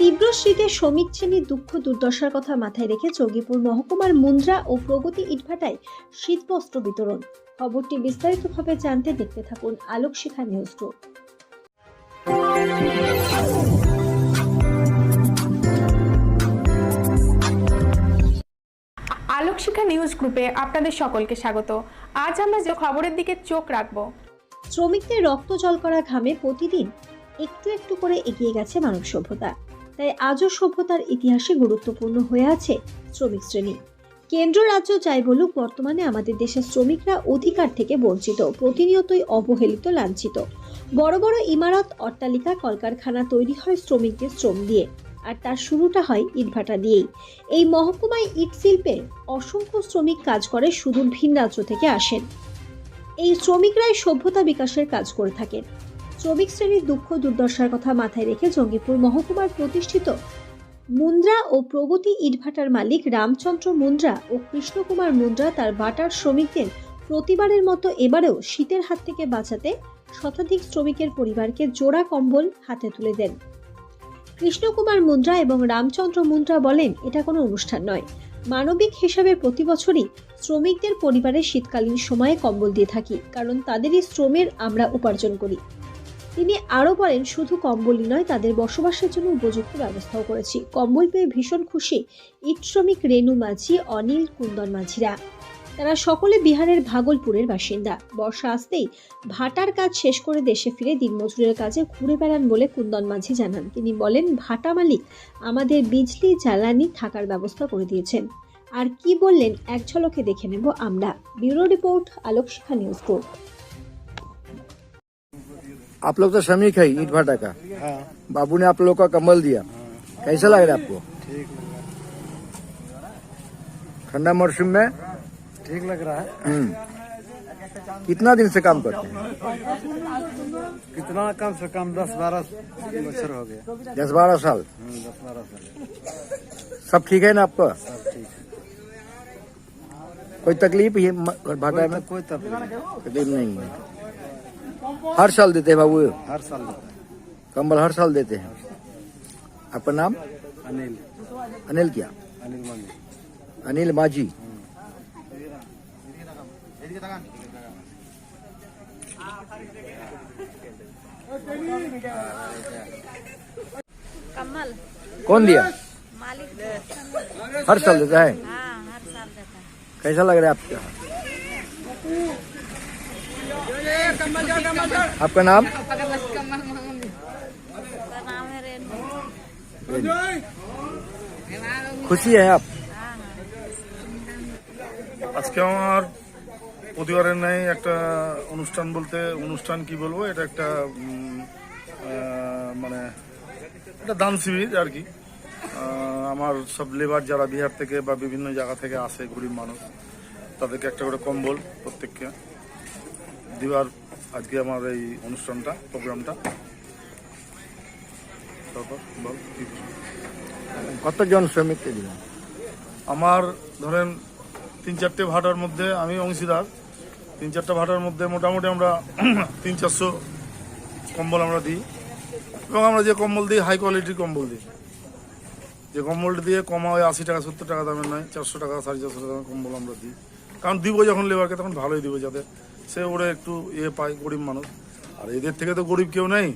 তীব্র শীতে শ্রমিক শ্রেণির দুঃখ দুর্দশার কথা মাথায় রেখে চৌগিপুর মহকুমার মুন্দ্রা ও প্রগতি ইটভাটায় শীতবস্ত্র বিতরণ। খবরটি বিস্তারিতভাবে জানতে দেখতে থাকুন Alok Shikha news group Alokshikha news গ্রুপে আপনাদের সকলকে স্বাগত। আজ আমরা যে খবরের দিকে চোখ রাখব। শ্রমিকদের রক্ত জল করা ঘামে প্রতিদিন একটু একটু করে এগিয়ে গেছে মানব সভ্যতা তাই আজও সভ্যতার ইতিহাসে গুরুত্বপূর্ণ হয়ে আছে শ্রমিক শ্রেণি। কেন্দ্র রাজ্য চাই বলুক, বর্তমানে আমাদের দেশের শ্রমিকরা অধিকার থেকে বঞ্চিত, প্রতিনিয়তই অবহেলিত, লাঞ্ছিত। বড় বড় ইমারত, অট্টালিকা, কলকারখানা তৈরি হয় শ্রমিকদের শ্রম দিয়ে। আর তার শুরুটা হয় ইটভাটা দিয়েই। এই মহকুমায় ইট শিল্পে অসংখ্য শ্রমিক কাজ করে সুদূর ভিন রাজ্য থেকে আসেন। এই শ্রমিকরাই সভ্যতা বিকাশের কাজ করে থাকেন। শ্রমিক শ্রেণির দুঃখ দুর্দশার কথা মাথায় রেখে জঙ্গিপুর মহকুমার প্রতিষ্ঠিত মুন্দ্রা ও প্রগতি ইটভাটার মালিক রামচন্দ্র মুন্দ্রা ও কৃষ্ণকুমার মুন্দ্রা তার বাটার শ্রমিকদের প্রতিবারের মতো এবারেও শীতের হাত থেকে বাঁচাতে শতাধিক শ্রমিকের পরিবারকে জোড়া কম্বল হাতে তুলে দেন। কৃষ্ণকুমার মুন্দ্রা এবং রামচন্দ্র মুন্দ্রা বলেন, এটা কোনো অনুষ্ঠান নয়। মানবিক হিসাবে প্রতি বছরই শ্রমিকদের পরিবারের শীতকালীন সময়ে কম্বল দিয়ে থাকি, কারণ তাদেরই শ্রমের আমরা উপার্জন করি। তিনি আরও বলেন, শুধু কম্বলই নয়, তাদের বসবাসের জন্য উপযুক্ত ব্যবস্থাও করেছি। কম্বল পেয়ে ভীষণ খুশি ইট শ্রমিক রেণু মাঝি, অনিল কুন্দন মাঝিরা। তারা সকলে বিহারের ভাগলপুরের বাসিন্দা। বর্ষা আসতেই ভাটার কাজ শেষ করে দেশে ফিরে দিনমজুরের কাজে ঘুরে বেড়ান বলে কুন্দন মাঝি জানান। তিনি বলেন, ভাটা মালিক আমাদের বিজলি, জ্বালানি থাকার ব্যবস্থা করে দিয়েছেন। আর কি বললেন, এক ঝলকে দেখে নেব আমরা। Bureau report Alok Shikha news group. आप लोग तो श्रमिक है ईट भाटा का। हाँ। बाबू ने आप लोग का कम्बल दिया। कैसा लग रहा है आपको? ठीक ठंडा मौसम में? ठीक लग रहा है। हम्म, कितना दिन से काम करते हैं? कितना कम से कम दस बारह बच्चर हो गया। दस बारह साल। हम्म, दस बारह साल। सब ठीक है ना आपका? सब ठीक है। कोई तकलीफ़ म- भाटा में? तो, कोई तकलीफ़ नहीं है। हर साल देते हैं बाबू। हर साल कंबल हर साल देते हैं। आपका नाम? अनिल। अनिल क्या? अनिल मंदिर अनिल माझी। कमल। कौन दिया? मालिक। हर साल देता है? हाँ हर साल देता है। कैसा लग रहा है आपका? आपका नाम उसका नाम है रेणु खुशी है आप हाँ हाँ আজকে আমার প্রতিবারের ন্যায় একটা অনুষ্ঠান বলতে অনুষ্ঠান কি বলবো এটা একটা উম, আহ, মানে একটা দান শিবির আর কি আহ, আমার সব লেবার যারা বিহার থেকে বা বিভিন্ন জায়গা থেকে আসে গরিব মানুষ তাদেরকে একটা করে কম্বল প্রত্যেককে দিবার আজকে আমার এই অনুষ্ঠানটা প্রোগ্রামটা। তারপর বল? কতজন শ্রমিককে দিলেন? আমার ধরেন তিন চারটে ভাটার মধ্যে আমি অংশীদার। তিন চারটে ভাটার মধ্যে মোটামুটি আমরা তিন চারশো কম্বল আমরা দিই। এবং আমরা যে কম্বল দিই হাই কোয়ালিটির কম্বল দিই। যে কম্বলটা দিয়ে কমা হয় আশি টাকা সত্তর টাকা দামের নয় চারশো টাকা সাড়ে চারশো টাকা কম্বল আমরা দিই। কারণ দিব যখন লেবারকে তখন ভালোই দিব যাতে সে ওরে একটু ইয়ে পায়, গরিব মানুষ। আর এদের থেকে তো গরিব কেউ নেই।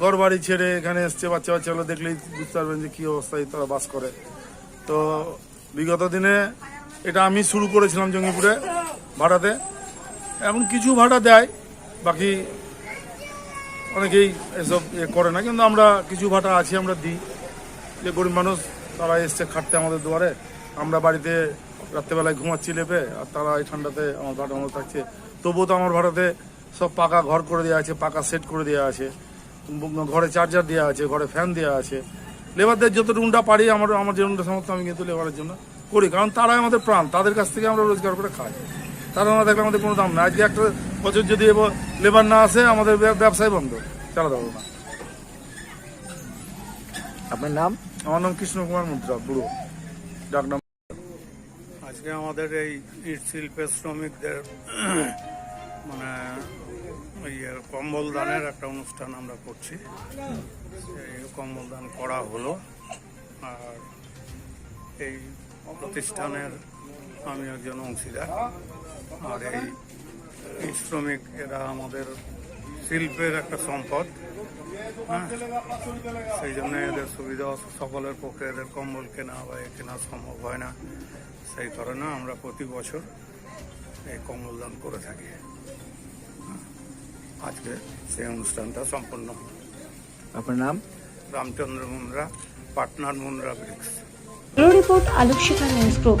ঘর বাড়ি ছেড়ে এখানে এসছে, বাচ্চা বাচ্চাগুলো দেখলেই বুঝতে পারবেন যে কী অবস্থায় তারা বাস করে। তো বিগত দিনে এটা আমি শুরু করেছিলাম জঙ্গিপুরে ভাড়াতে এখন কিছু ভাড়া দেয়, বাকি অনেকেই এসব ইয়ে করে না। কিন্তু আমরা কিছু ভাড়া আছি, আমরা দিই। যে গরিব মানুষ, তারা এসছে খাটতে আমাদের দুয়ারে। আমরা বাড়িতে রাত্রেবেলায় ঘুমাচ্ছি লেপে, আর তারা এই ঠান্ডাতে আমার ভাড়ার মতো থাকছে। তবুও তো আমার ভাড়াতে সব পাকা ঘর করে দেওয়া আছে পাকা সেট করে দেওয়া আছে ঘরে চার্জার দেওয়া আছে ঘরে ফ্যান দেওয়া আছে। লেবারদের যতটুকুটা পারি আমার আমার যেরকমটা সামর্থ্য আমি কিন্তু লেবারের জন্য করি। কারণ তারাই আমাদের প্রাণ তাদের কাছ থেকে আমরা রোজগার করে খাই। তারা না দেখলে আমাদের কোনো দাম না আজকে একটা বছর যদি এবার লেবার না আসে আমাদের ব্য- ব্যবসায় বন্ধ। চালা পারব না। আপনার নাম? আমার নাম কৃষ্ণ কুমার মুদ্রা বুড়ো। ডাক নাম আজকে আমাদের এই ইট শিল্পের শ্রমিকদের মানে ইয়ে কম্বল দানের একটা অনুষ্ঠান আমরা করছি। এই কম্বল দান করা হলো। আর এই প্রতিষ্ঠানের আমি একজন অংশীদার। আর এই শ্রমিক, এরা আমাদের শিল্পের একটা সম্পদ। সেই জন্য এদের সুবিধা সকলের পক্ষে এদের কম্বল কেনা বা এ কেনা সম্ভব হয় না। সেই কারণে আমরা প্রতি বছর এই কম্বল দান করে থাকি। হ্যাঁ। আজকে সেই অনুষ্ঠানটা সম্পন্ন হলো। আপনার নাম? Ramchandra Mundra partner Mundra bricks. Report Alok Shikha news group